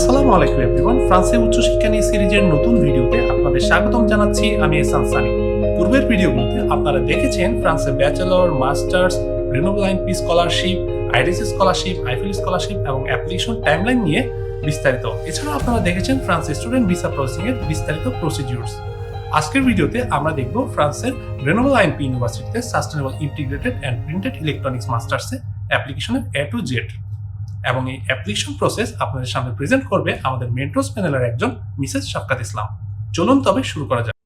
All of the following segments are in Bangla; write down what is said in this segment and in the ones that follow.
আসসালামু আলাইকুম এভরিওয়ান। ফ্রান্সে উচ্চশিক্ষা নিয়ে সিরিজের নতুন ভিডিওতে আপনাদের স্বাগতম জানাচ্ছি। আমি এসান সানি। পূর্বের ভিডিওগুলোতে আপনারা দেখেছেন ফ্রান্সে bachelor, masters Grenoble INP scholarship IDC scholarship, Eiffel scholarship এবং অ্যাপ্লিকেশন টাইমলাইন নিয়ে বিস্তারিত। এছাড়াও আপনারা দেখেছেন ফ্রান্সের স্টুডেন্ট ভিসা প্রসেসিং এর বিস্তারিত প্রসিডিউরস আজকের ভিডিওতে আমরা দেখব ফ্রান্সের রেনোবল আইনপি ইউনিভার্সিটিতে sustainable integrated and printed electronics মাস্টার্সে অ্যাপ্লিকেশনের এ টু জেড এবং এই অ্যাপ্লিকেশন প্রসেস আপনাদের সামনে প্রেজেন্ট করবে আমাদের মেন্ট্রোস প্যানেলের একজন মিসেস শফকাত ইসলাম। চলুন তবে শুরু করা যাক।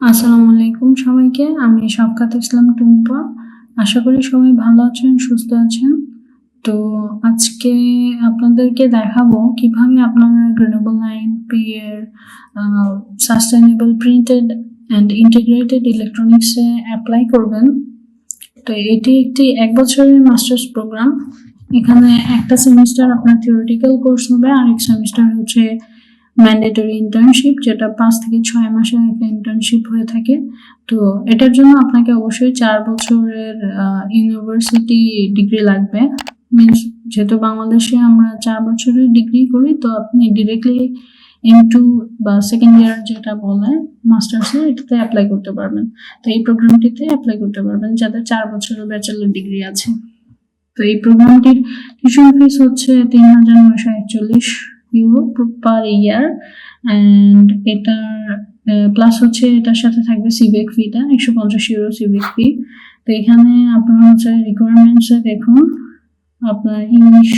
আসসালামু আলাইকুম সবাইকে, আমি শফকাত ইসলাম টুম্পা। আশা করি সবাই ভালো আছেন, সুস্থ আছেন। তো আজকে আপনাদেরকে দেখাবো কীভাবে আপনারা গ্রেনেবল লাইন পি এর সাস্টেনেবল প্রিন্টেড অ্যান্ড ইন্টিগ্রেটেড ইলেকট্রনিক্সে অ্যাপ্লাই করবেন। তো এটি একটি এক বছরের মাস্টার্স প্রোগ্রাম। এখানে একটা সেমিস্টার আপনার থিওরিটিক্যাল কোর্স হবে, আরেক সেমিস্টার হচ্ছে ম্যান্ডেটরি ইন্টার্নশিপ যেটা পাঁচ থেকে ছয় মাসের একটা ইন্টার্নশিপ হয়ে থাকে। তো এটার জন্য আপনাকে অবশ্যই চার বছরের ইউনিভার্সিটি ডিগ্রি লাগবে। মিনস যেহেতু বাংলাদেশে আমরা চার বছরের ডিগ্রি করি, তো আপনি ডিরেক্টলি এম টু বা সেকেন্ড ইয়ার যেটা বলে মাস্টার্সে এটাতে অ্যাপ্লাই করতে পারবেন। তো এই প্রোগ্রামটিতে অ্যাপ্লাই করতে পারবেন, যাদের চার বছরের ব্যাচেলর ডিগ্রি আছে। তো এই প্রোগ্রামটির টিউশন ফিস হচ্ছে তিন হাজার নয়শো একচল্লিশ ইউরো পার ইয়ার অ্যান্ড এটার প্লাস হচ্ছে এটার সাথে থাকবে সিবেক ফিটা একশো পঞ্চাশ ইউরো সিবেক ফি তো এখানে আপনার হচ্ছে রিকোয়ারমেন্টসে দেখুন আপনার ইংলিশ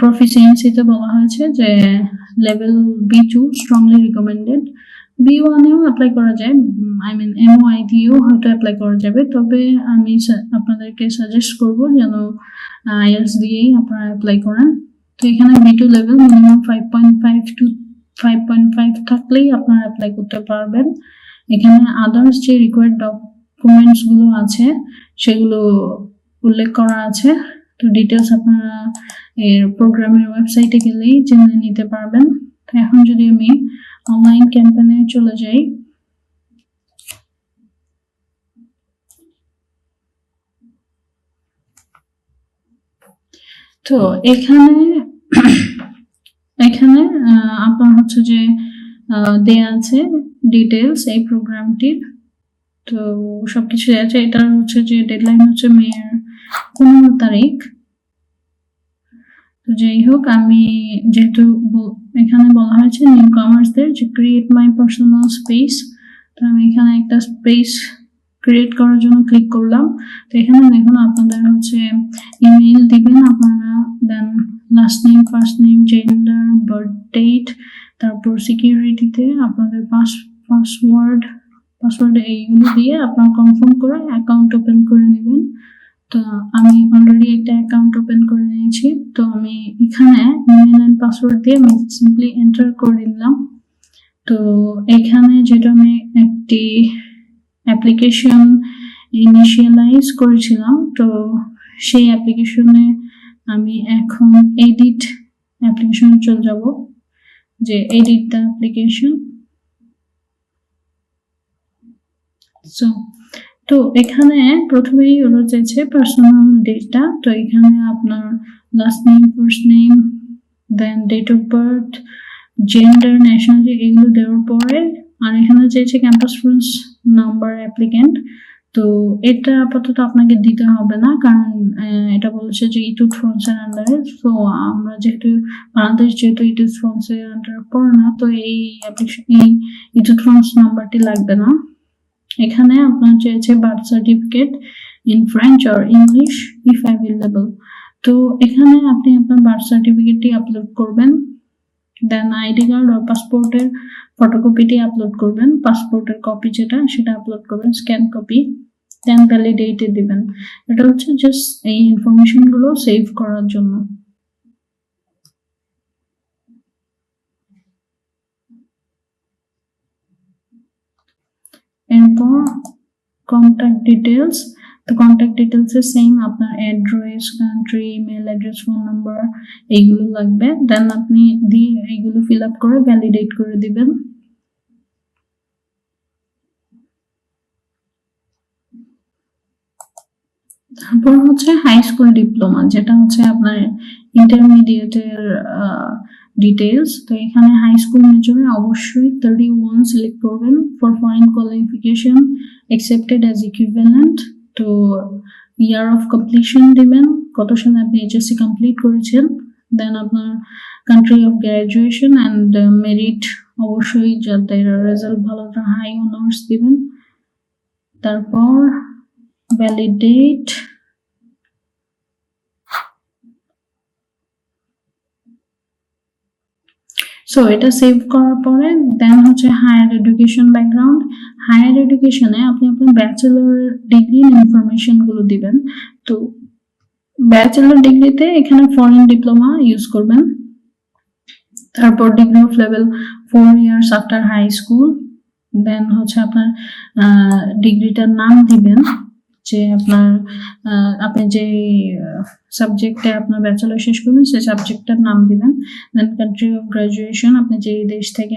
প্রফিসিয়েন্সিতে বলা হয়েছে যে level B two strongly recommended B ওয়ানেও apply করা যায় আই মিন এম আই দিয়েও হয়তো অ্যাপ্লাই করা যাবে। তবে আমি আপনাদেরকে সাজেস্ট করব যেন আইএলস দিয়েই আপনারা অ্যাপ্লাই করেন। তো এখানে B two level minimum five point five two five point five থাকলেই আপনারা অ্যাপ্লাই করতে পারবেন। এখানে আদার্স যে রিকোয়ার্ড ডকুমেন্টসগুলো আছে, সেগুলো উল্লেখ করা আছে। তো ডিটেলস আপনারা এর প্রোগ্রামের ওয়েবসাইটে গেলেই জেনে নিতে পারবেন। এখন যদি আমি অনলাইন ক্যাম্পেনে চলে যাই। তো এখানে এখানে আপনার হচ্ছে যে দেয়া আছে ডিটেলস এই প্রোগ্রামটির তো সবকিছু আছে, এটার হচ্ছে যে ডেডলাইন হচ্ছে মেয়ের পনেরো তারিখ। তো যাই হোক, আমি যেহেতু এখানে বলা হয়েছে নিউ কামার্সদের যে ক্রিয়েট মাই পার্সোনাল স্পেস তো আমি এখানে একটা স্পেস ক্রিয়েট করার জন্য ক্লিক করলাম। তো এখানে দেখুন, আপনাদের হচ্ছে ইমেল দিবেন, আপনারা then last name first name gender birth date তারপর সিকিউরিটিতে আপনাদের পাস পাসওয়ার্ড পাসওয়ার্ড এইগুলো দিয়ে আপনারা কনফার্ম করে অ্যাকাউন্ট ওপেন করে নেবেন। তো আমি অলরেডি একটা অ্যাকাউন্ট ওপেন করে নিয়েছি। তো আমি এখানে ইমেল অ্যান্ড পাসওয়ার্ড দিয়ে আমি সিম্পলি এন্টার করে নিলাম। তো এখানে যেটা আমি একটি অ্যাপ্লিকেশন ইনিশিয়ালাইজ করেছিলাম, তো সেই অ্যাপ্লিকেশনে আমি এখন এডিট অ্যাপ্লিকেশনে চলে যাব। যে এডিট দ্য অ্যাপ্লিকেশন সো তো এখানে প্রথমেই ওরা চাইছে পার্সোনাল ডেটা তো এখানে আপনার last name first name then date of birth gender nationality এগুলো দেওয়ার পরে, আর এখানে চাইছে ক্যাম্পাস ফ্রেন্ডস নাম্বার অ্যাপ্লিকেন্ট তো এটা আপাতত আপনাকে দিতে হবে না, কারণ এটা বলছে যে ইটুট ফ্রন্সের আন্ডারে তো আমরা যেহেতু বাংলাদেশ যেহেতু ইটুট ফ্রন্সের আন্ডারে পড়ে না, তো এই অ্যাপ্লিকেশন এই ইটুট ফ্রন্স নাম্বারটি লাগবে না। এখানে আপনার চেয়েছে birth certificate in French or English if available তো এখানে আপনি আপনার বার্থ সার্টিফিকেটটি আপলোড করবেন দেন আইডি কার্ড আর পাসপোর্টের ফটোকপিটি আপলোড করবেন পাসপোর্টের কপি যেটা, সেটা আপলোড করবেন স্ক্যান কপি দেন ভ্যালিডেটে দিবেন। এটা হচ্ছে জাস্ট এই ইনফরমেশনগুলো সেভ করার জন্য। এরপর কন্ট্যাক্ট ডিটেলস তো কন্ট্যাক্ট ডিটেলসে সেম আপনার address country email address phone number এইগুলো লাগবে। দেন আপনি দিয়ে এইগুলো ফিল আপ করে ভ্যালিডেট করে দিবেন। তারপর হচ্ছে হাই স্কুল ডিপ্লোমা যেটা হচ্ছে আপনার ইন্টারমিডিয়েটের ডিটেলস তো এখানে হাই স্কুল মেজরে অবশ্যই থার্টি ওয়ান সিলেক্ট করবেন for foreign qualification accepted as equivalent তো ইয়ার অফ কমপ্লিশন দিবেন, কত সালে আপনি এইচএসসি কমপ্লিট করেছেন দেন আপনার country of graduation and merit অবশ্যই যাদের রেজাল্ট ভালো হাই অনার্স দিবেন। তারপর ভ্যালিডেট সো এটা সেভ করার পরে দেন হচ্ছে হায়ার এডুকেশন ব্যাকগ্রাউন্ড হায়ার এডুকেশনে আপনি আপনার ব্যাচেলর ডিগ্রি ইনফরমেশনগুলো দিবেন। তো ব্যাচেলর ডিগ্রিতে এখানে ফরেন ডিপ্লোমা ইউজ করবেন। তারপর degree of level four years after high school then হচ্ছে আপনার ডিগ্রিটার নাম দিবেন। যে আপনার আপনি যে সাবজেক্টে আপনার ব্যাচেলর শেষ করবেন, সেই সাবজেক্টটার নাম দিবেন। দেন কান্ট্রি অফ গ্রাজুয়েশন আপনি যে দেশ থেকে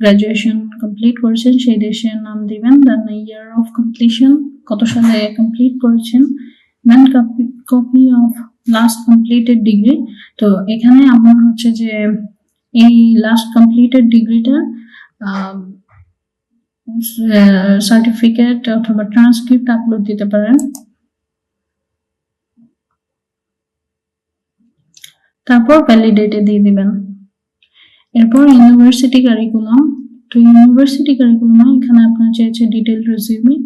গ্রাজুয়েশন কমপ্লিট করেছেন, সেই দেশের নাম দিবেন। দেন ইয়ার অফ কমপ্লিশন কত সালে কমপ্লিট করেছেন? Then copy of last completed degree তো এখানে আপনার হচ্ছে যে, এই লাস্ট কমপ্লিটেড ডিগ্রিটা সার্টিফিকেট অথবা ট্রান্সক্রিপ্ট আপলোড দিতে পারেন। তারপর ভ্যালিডেটে দিয়ে দিবেন। এরপর ইউনিভার্সিটি কারিকুলাম তো ইউনিভার্সিটি কারিকুলামে এখানে আপনার চেয়েছে ডিটেল রেজিউমি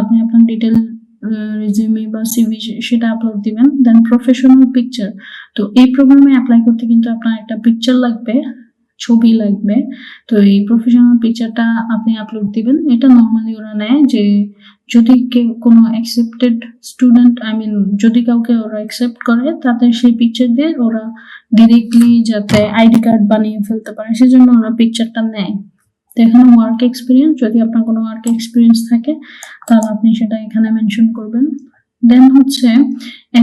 আপনি আপনার ডিটেল রেজিউমি বা সিভি সেটা আপলোড দিবেন। দেন প্রফেশনাল পিকচার তো এই প্রোগ্রামে অ্যাপ্লাই করতে কিন্তু আপনার একটা পিকচার লাগবে। ছবি লাগবে তো এই প্রফেশনাল পিকচারটা আপনি আপলোড দিবেন। এটা নর্মালি ওরা নেয় যে যদি কেউ কোনো অ্যাকসেপ্টেড স্টুডেন্ট আই মিন যদি কাউকে ওরা অ্যাকসেপ্ট করে তাদের সেই পিকচার দিয়ে ওরা ডিরেক্টলি যাতে আইডি কার্ড বানিয়ে ফেলতে পারে। সেজন্য ওরা পিকচারটা নেয়। তো এখানে ওয়ার্ক এক্সপিরিয়েন্স যদি আপনার কোনো ওয়ার্ক এক্সপিরিয়েন্স থাকে, তাহলে আপনি সেটা এখানে মেনশন করবেন। দেন হচ্ছে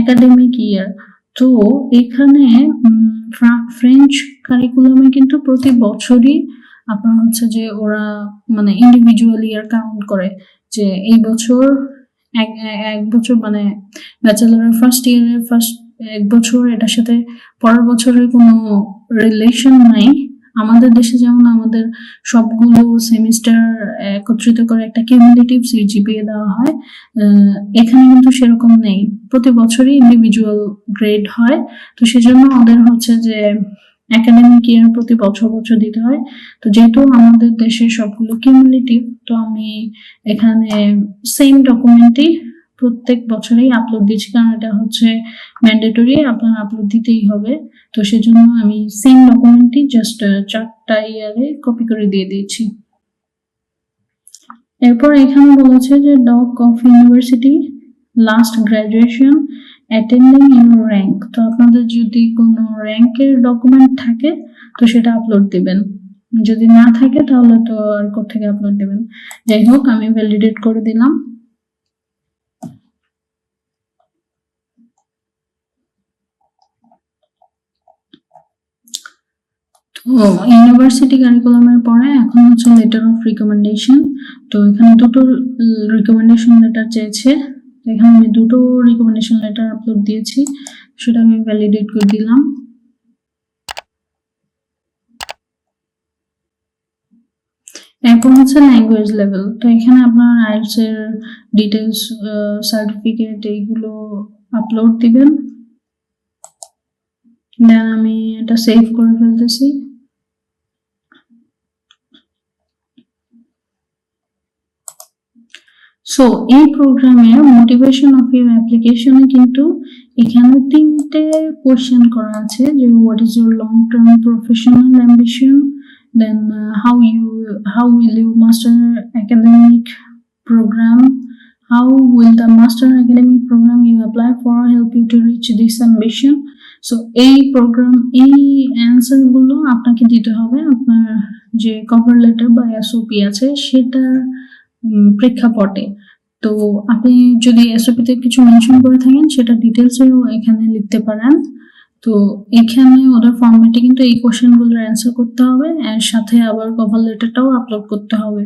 একাডেমিক ইয়ার তো এখানে ফ্রেঞ্চ কারিকুলামে কিন্তু প্রতি বছরই আপনার হচ্ছে যে ওরা মানে ইন্ডিভিজুয়াল ইয়ার কাউন্ট করে যে এই বছর এক, এক- বছর মানে ব্যাচেলারের ফার্স্ট ইয়ারের ফার্স্ট এক বছর এটার সাথে পরের বছরের কোনো রিলেশন নাই। আমাদের দেশে যেমন আমাদের সবগুলো সেমিস্টার একত্রিত করে একটা কিউমুলেটিভ জিপিএ দেওয়া হয় এখানে কিন্তু সেরকম নেই। প্রতি বছরই ইন্ডিভিজুয়াল গ্রেড হয়। তো সেজন্য ওদের হচ্ছে যে একাডেমিক ইয়ার প্রতি বছর বছর দিতে হয়। তো যেহেতু আমাদের দেশে সবগুলো কিউমুলেটিভ তো আমি এখানে সেম ডকুমেন্টই প্রত্যেক বছরেই আপলোড দিচ্ছি, কারণ এটা হচ্ছে ম্যান্ডেটরি আপনার আপলোড দিতেই হবে। তো সেজন্য আমি সেম ডকুমেন্টই জাস্ট চারটা ইয়ারে কপি করে দিয়ে দিয়েছি। এরপর এখানে বলেছে যে doc of university last graduation attending in rank তো আপনাদের যদি কোনো র্যাঙ্কের ডকুমেন্ট থাকে, তো সেটা আপলোড দিবেন। যদি না থাকে, তাহলে তো আর কোথেকে আপলোড দেবেন? যাই হোক, আমি ভ্যালিডেট করে দিলাম। তো ইউনিভার্সিটি কারিকুলামের পরে এখন হচ্ছে লেটার অফ রিকমেন্ডেশন তো এখানে দুটো রিকমেন্ডেশন লেটার চেয়েছে এখানে আমি দুটো রিকমেন্ডেশন লেটার আপলোড দিয়েছি, সেটা আমি ভ্যালিডেট করে দিলাম। এরপর হচ্ছে ল্যাঙ্গুয়েজ লেভেল তো এখানে আপনার আইএলস এর ডিটেলস সার্টিফিকেট এইগুলো আপলোড দিবেন। দেন আমি এটা সেভ করে ফেলতেছি। সো এই প্রোগ্রামের মোটিভেশন অফ ইউর অ্যাপ্লিকেশনে কিন্তু এখানে তিনটে কোয়েশ্চেন করা আছে যে what is your long term professional ambition then how you how will you master academic program how will the master academic program you apply for help you to reach this ambition? So এই প্রোগ্রাম এই অ্যান্সারগুলো আপনাকে দিতে হবে। আপনার যে কভার লেটার বা এসওপি আছে উম, প্রেক্ষাপটে। তো আপনি যদি এসওপি তে কিছু মেনশন করে থাকেন, সেটা ডিটেলসেও এখানে লিখতে পারেন। তো এখানে ওদের ফর্মেটে কিন্তু এই কোশ্চেনগুলোর অ্যান্সার করতে হবে, এর সাথে আবার কভার লেটারটাও আপলোড করতে হবে।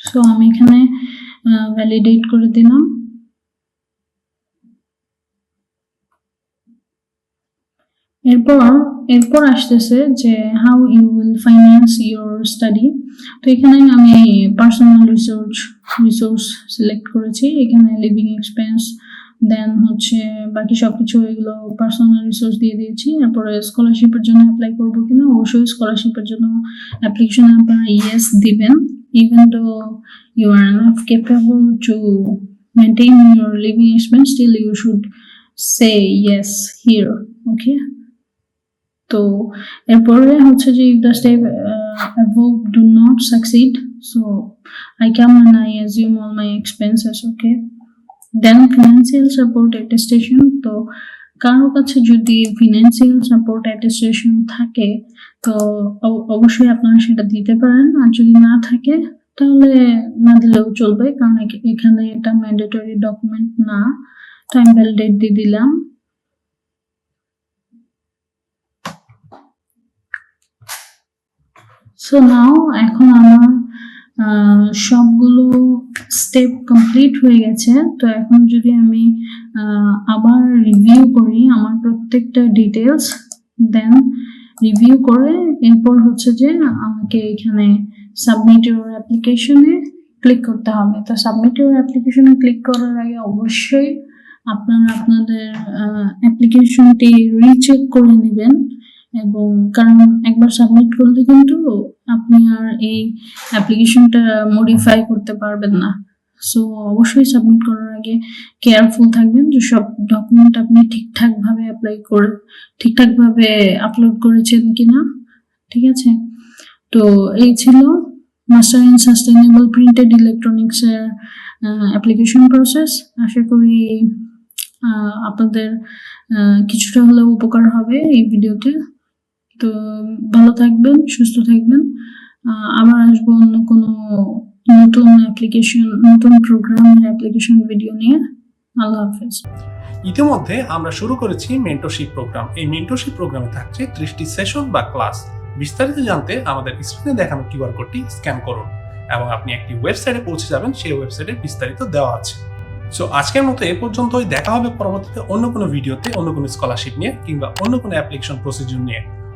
সো আমি এখানে ভ্যালিডেট করে দিলাম। এরপর এরপর আসতেছে যে how you will finance your study তো এখানে আমি পার্সোনাল রিসোর্স রিসোর্স সিলেক্ট করেছি। এখানে লিভিং এক্সপেন্স দেন হচ্ছে বাকি সব কিছু এগুলো পার্সোনাল রিসোর্স দিয়ে দিয়েছি। এরপরে স্কলারশিপের জন্য অ্যাপ্লাই করব কিনা? অবশ্যই স্কলারশিপের জন্য অ্যাপ্লিকেশন আপনারা ইয়েস দিবেন। ইভেন তো you are enough capable to maintain your living expense, still you should say yes here, okay? তো এরপরে হচ্ছে যে if the step uh, above do not succeed so I come and I assume all my okay then financial support attestation তো কারও কাছে যদি ফিনান্সিয়াল সাপোর্ট অ্যাটেস্টেশন থাকে তো অবশ্যই আপনারা সেটা দিতে পারেন। আর যদি না থাকে তাহলে না দিলেও চলবে কারণ এখানে এটা ম্যান্ডেটরি ডকুমেন্ট না। টাইম ভ্যালিডেট দিয়ে দিলাম। সো নাও এখন আমার সবগুলো স্টেপ কমপ্লিট হয়ে গেছে। তো এখন যদি আমি আবার রিভিউ করি আমার প্রত্যেকটা ডিটেলস দেন রিভিউ করে এরপর হচ্ছে যে আমাকে এখানে সাবমিট ইউর অ্যাপ্লিকেশনে ক্লিক করতে হবে। তো সাবমিট ইউর অ্যাপ্লিকেশনে ক্লিক করার আগে অবশ্যই আপনারা আপনাদের অ্যাপ্লিকেশনটি রিচেক করে নেবেন। এবং কারণ একবার সাবমিট করলে কিন্তু আপনি আর এই অ্যাপ্লিকেশনটা মডিফাই করতে পারবেন না। সো অবশ্যই সাবমিট করার আগে কেয়ারফুল থাকবেন যে সব ডকুমেন্ট আপনি ঠিকঠাকভাবে অ্যাপ্লাই করে, ঠিকঠাকভাবে আপলোড করেছেন কিনা, ঠিক আছে? তো এই ছিল মাস্টার ইন সাস্টেনেবল প্রিন্টেড ইলেকট্রনিক্সের অ্যাপ্লিকেশন প্রসেস আশা করি আপনাদের কিছুটা হলেও উপকার হবে এই ভিডিওতে তো ভালো থাকবেন, সুস্থ থাকবেন। আবার আসব অন্য কোনো নতুন অ্যাপ্লিকেশন নতুন প্রোগ্রামের অ্যাপ্লিকেশন ভিডিও নিয়ে। আল্লাহ হাফেজ। ইতিমধ্যে আমরা শুরু করেছি মেন্টরশিপ প্রোগ্রাম এই মেন্টরশিপ প্রোগ্রামে থাকছে ত্রিশটি সেশন বা ক্লাস বিস্তারিত জানতে আমাদের স্ক্রিনে দেখানো কিউআর কোডটি স্ক্যান করুন এবং আপনি একটি ওয়েবসাইটে পৌঁছে যাবেন, সেই ওয়েবসাইটে বিস্তারিত দেওয়া আছে। সো আজকের মতো এ পর্যন্তই। দেখা হবে পরবর্তীতে অন্য কোনো ভিডিওতে অন্য কোনো স্কলারশিপ নিয়ে কিংবা অন্য কোনো অ্যাপ্লিকেশন প্রসিডিউর নিয়ে।